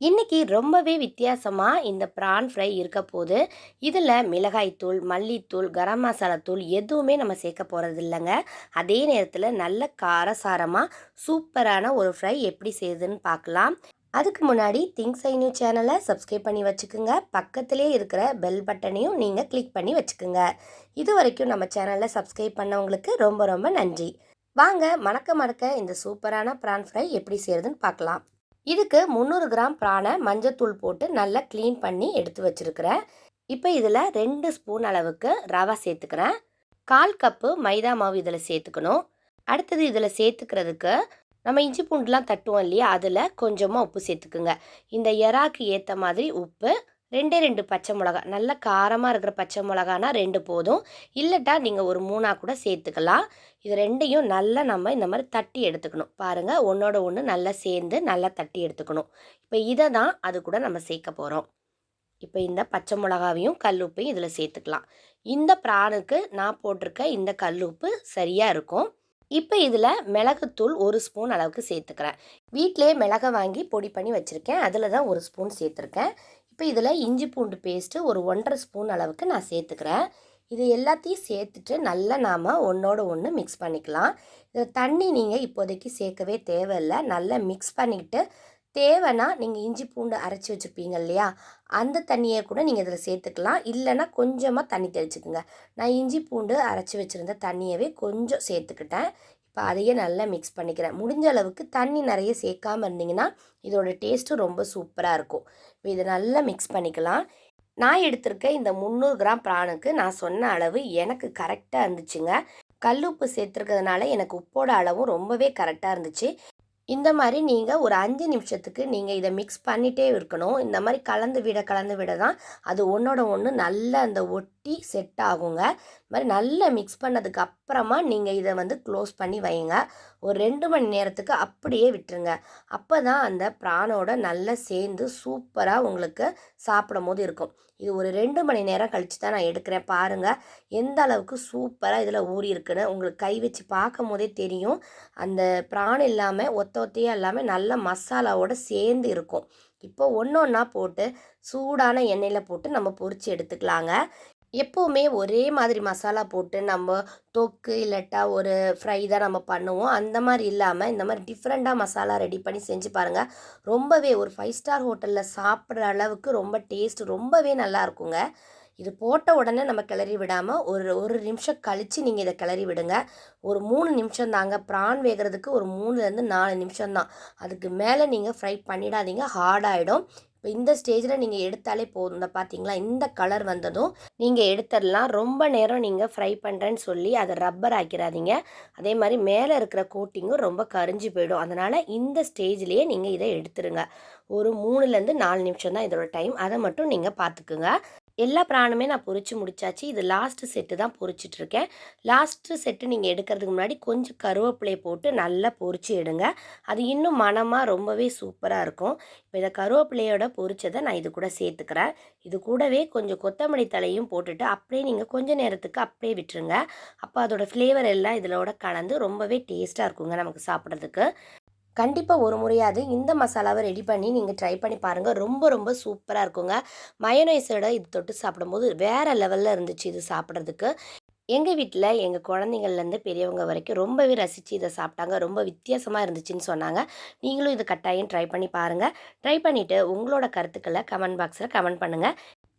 இன்றைக்கி ரொம்பவே வித்தியாசமாக இந்த ப்ரான் ஃப்ரை இருக்க போது இதில் மிளகாய்த்தூள் மல்லித்தூள் கரம் மசாலா தூள் எதுவுமே நம்ம சேர்க்க போகிறது இல்லைங்க. அதே நேரத்தில் நல்ல காரசாரமாக சூப்பரான ஒரு ஃப்ரை எப்படி செய்யுதுன்னு பார்க்கலாம் அதுக்கு முன்னாடி திங்ஸ் ஐ நியூ சேனலை சப்ஸ்கிரைப் பண்ணி வச்சுக்கோங்க. பக்கத்திலே இருக்கிற பெல் பட்டனையும் நீங்கள் கிளிக் பண்ணி வச்சுக்கோங்க. இது வரைக்கும் நம்ம சேனலில் சப்ஸ்கிரைப் பண்ணவங்களுக்கு ரொம்ப ரொம்ப நன்றி. வாங்க மணக்க மணக்க இந்த சூப்பரான ப்ரான் ஃப்ரை எப்படி செய்கிறதுன்னு பார்க்கலாம் இதுக்கு முந்நூறு கிராம் பிரானை மஞ்சத்தூள் போட்டு நல்லா க்ளீன் பண்ணி எடுத்து வச்சுருக்கிறேன். இப்போ இதில் ரெண்டு ஸ்பூன் அளவுக்கு ரவை சேர்த்துக்கிறேன். கால் கப்பு மைதா மாவு இதில் சேர்த்துக்கணும். அடுத்தது இதில் சேர்த்துக்கிறதுக்கு நம்ம இஞ்சி பூண்டுலாம் தட்டுவோம் இல்லையா? அதில் கொஞ்சமாக உப்பு சேர்த்துக்குங்க. இந்த எறாக்கு ஏற்ற மாதிரி உப்பு ரெண்டே ரெண்டு பச்சை மிளகா. நல்ல காரமாக இருக்கிற பச்சை மிளகானா ரெண்டு போதும். இல்லட்டா நீங்கள் ஒரு மூணாக கூட சேர்த்துக்கலாம். இது ரெண்டையும் நல்லா நம்ம இந்த மாதிரி தட்டி எடுத்துக்கணும். பாருங்கள் ஒன்றோட ஒன்று நல்லா சேர்ந்து நல்லா தட்டி எடுத்துக்கணும். இப்போ இதை தான் அது கூட நம்ம சேர்க்க போகிறோம் இப்போ இந்த பச்சை மிளகாவையும் கல்லுப்பையும் இதில் சேர்த்துக்கலாம். இந்த ப்ரானுக்கு நான் போட்டிருக்க இந்த கல்லுப்பு சரியாக இருக்கும். இப்போ இதில் மிளகுத்தூள் ஒரு ஸ்பூன் அளவுக்கு சேர்த்துக்கிறேன். வீட்டிலே மிளகை வாங்கி பொடி பண்ணி வச்சுருக்கேன். அதில் தான் ஒரு ஸ்பூன் சேர்த்துருக்கேன். இப்போ இதில் இஞ்சி பூண்டு பேஸ்ட்டு ஒரு ஒன்றரை ஸ்பூன் அளவுக்கு நான் சேர்த்துக்கிறேன். இது எல்லாத்தையும் சேர்த்துட்டு நல்லா நாம் ஒன்றோட ஒன்று மிக்ஸ் பண்ணிக்கலாம். இதில் தண்ணி நீங்கள் இப்போதைக்கு சேர்க்கவே தேவையில்லை. நல்லா மிக்ஸ் பண்ணிக்கிட்டு தேவைன்னா நீங்கள் இஞ்சி பூண்டு அரைச்சி வச்சுருப்பீங்க இல்லையா? அந்த தண்ணியை கூட நீங்கள் இதில் சேர்த்துக்கலாம். இல்லைன்னா கொஞ்சமாக தண்ணி தெளிச்சுக்குங்க. நான் இஞ்சி பூண்டு அரைச்சி வச்சுருந்த தண்ணியவே கொஞ்சம் சேர்த்துக்கிட்டேன். இப்போ அதையே நல்லா மிக்ஸ் பண்ணிக்கிறேன். முடிஞ்ச அளவுக்கு தண்ணி நிறைய சேர்க்காமல் இருந்தீங்கன்னா இதோட டேஸ்ட்டு ரொம்ப சூப்பராக இருக்கும். இப்போ இதை நல்லா மிக்ஸ் பண்ணிக்கலாம். நான் எடுத்திருக்க இந்த முந்நூறு கிராம் ப்ரானுக்கு நான் சொன்ன அளவு எனக்கு கரெக்டாக இருந்துச்சுங்க. கல்லுப்பு சேர்த்துருக்கிறதுனால எனக்கு உப்போட அளவும் ரொம்பவே கரெக்டாக இருந்துச்சு. இந்த மாதிரி நீங்கள் ஒரு அஞ்சு நிமிஷத்துக்கு நீங்கள் இதை மிக்ஸ் பண்ணிகிட்டே இருக்கணும். இந்த மாதிரி கலந்து விட கலந்து விட தான் அது ஒன்றோட ஒன்று நல்ல அந்த ஒட்டி செட் ஆகுங்க. மாதிரி நல்லா மிக்ஸ் பண்ணதுக்கு அப்புறமா நீங்கள் இதை வந்து க்ளோஸ் பண்ணி வைங்க. ஒரு ரெண்டு மணி நேரத்துக்கு அப்படியே விட்டுருங்க. அப்போ தான் அந்த ப்ரானோட நல்லா சேர்ந்து சூப்பராக உங்களுக்கு சாப்பிடும் போது இருக்கும். இது ஒரு ரெண்டு மணி நேரம் கழித்து தான் நான் எடுக்கிறேன். பாருங்கள் எந்த அளவுக்கு சூப்பராக இதில் ஊறி இருக்குன்னு உங்களுக்கு கை வச்சு பார்க்கும் போதே தெரியும். அந்த ப்ரான் இல்லாமல் ஒத்த ஒத்தையாக இல்லாமல் நல்ல மசாலாவோடு சேர்ந்து இருக்கும். இப்போ ஒன்று ஒன்றா போட்டு சூடான எண்ணெயில் போட்டு நம்ம பொறிச்சு எடுத்துக்கலாங்க. எப்போவுமே ஒரே மாதிரி மசாலா போட்டு நம்ம தொக்கு இல்லட்டா ஒரு ஃப்ரை தான் நம்ம பண்ணுவோம். அந்த மாதிரி இல்லாமல் இந்த மாதிரி டிஃப்ரெண்ட்டாக மசாலா ரெடி பண்ணி செஞ்சு பாருங்கள் ரொம்பவே ஒரு ஃபைவ் ஸ்டார் ஹோட்டலில் சாப்பிட்ற அளவுக்கு ரொம்ப டேஸ்ட் ரொம்பவே நல்லா இருக்குங்க. இது போட்ட உடனே நம்ம கிளறி விடாமல் ஒரு ஒரு நிமிஷம் கழித்து நீங்கள் இதை கிளறி விடுங்க. ஒரு மூணு நிமிஷம் தாங்க. ப்ரான் வேகிறதுக்கு ஒரு மூணுலேருந்து நாலு நிமிஷம் தான். அதுக்கு மேலே நீங்கள் ஃப்ரை பண்ணிடாதீங்க. ஹார்டாகிடும் இப்போ இந்த ஸ்டேஜில் நீங்கள் எடுத்தாலே போதும். இந்த பார்த்தீங்களா இந்த கலர் வந்ததும் நீங்கள் எடுத்துடலாம். ரொம்ப நேரம் நீங்கள் ஃப்ரை பண்ணுறேன்னு சொல்லி அதை ரப்பர் ஆக்கிடாதீங்க. அதே மாதிரி மேலே இருக்கிற கோட்டிங்கும் ரொம்ப கரிஞ்சு போயிடும். அதனால் இந்த ஸ்டேஜ்லேயே நீங்கள் இதை எடுத்துருங்க. ஒரு மூணுலேருந்து நாலு நிமிஷம் தான் இதோட டைம் அதை மட்டும் நீங்கள் பார்த்துக்குங்க எல்லா ப்ராணுமே நான் பொறிச்சு முடிச்சாச்சு. இது லாஸ்ட்டு செட்டு தான் பொறிச்சிட்ருக்கேன். லாஸ்ட்டு செட்டு நீங்கள் எடுக்கிறதுக்கு முன்னாடி கொஞ்சம் கருவேப்பிலையை போட்டு நல்லா பொறிச்சு எடுங்க. அது இன்னும் மனமாக ரொம்பவே சூப்பராக இருக்கும். இப்போ இதை கருவேப்பிலையோட பொறிச்சதை நான் இது கூட சேர்த்துக்கிறேன். இது கூடவே கொஞ்சம் கொத்தமல்லி தலையும் போட்டுட்டு அப்படியே நீங்கள் கொஞ்சம் நேரத்துக்கு அப்படியே விட்டுருங்க. அப்போ அதோடய ஃப்ளேவர் எல்லாம் இதில் கலந்து ரொம்பவே டேஸ்ட்டாக இருக்குங்க நமக்கு சாப்பிட்றதுக்கு. கண்டிப்பாக ஒரு முறையாவது இந்த மசாலாவை ரெடி பண்ணி நீங்கள் ட்ரை பண்ணி பாருங்கள் ரொம்ப ரொம்ப சூப்பராக இருக்குங்க. மயோனைஸோட இது தொட்டு சாப்பிடும்போது வேறு லெவலில் இருந்துச்சு இது சாப்பிட்றதுக்கு. எங்கள் வீட்டில் எங்கள் குழந்தைங்கள்லேருந்து பெரியவங்க வரைக்கும் ரொம்பவே ரசித்து இதை சாப்பிட்டாங்க. ரொம்ப வித்தியாசமாக இருந்துச்சுன்னு சொன்னாங்க. நீங்களும் இது கட்டாயம் ட்ரை பண்ணி பாருங்கள் ட்ரை பண்ணிவிட்டு உங்களோட கருத்துக்களை கமெண்ட் பாக்ஸில் கமெண்ட் பண்ணுங்கள்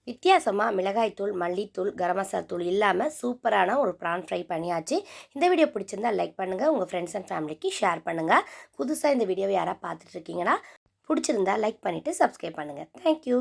வித்தியாசமாக மிளகாய்த்தூள் மல்லித்தூள் கரம் மசாலா தூள் இல்லாமல் சூப்பரான ஒரு ப்ரான் ஃப்ரை பண்ணியாச்சு. இந்த வீடியோ பிடிச்சிருந்தா லைக் பண்ணுங்கள் உங்கள் ஃப்ரெண்ட்ஸ் அண்ட் ஃபேமிலிக்கு ஷேர் பண்ணுங்கள் புதுசாக இந்த வீடியோவை யாராவது பார்த்துட்ருக்கீங்கன்னா பிடிச்சிருந்தா லைக் பண்ணிவிட்டு சப்ஸ்கிரைப் பண்ணுங்கள் தேங்க்யூ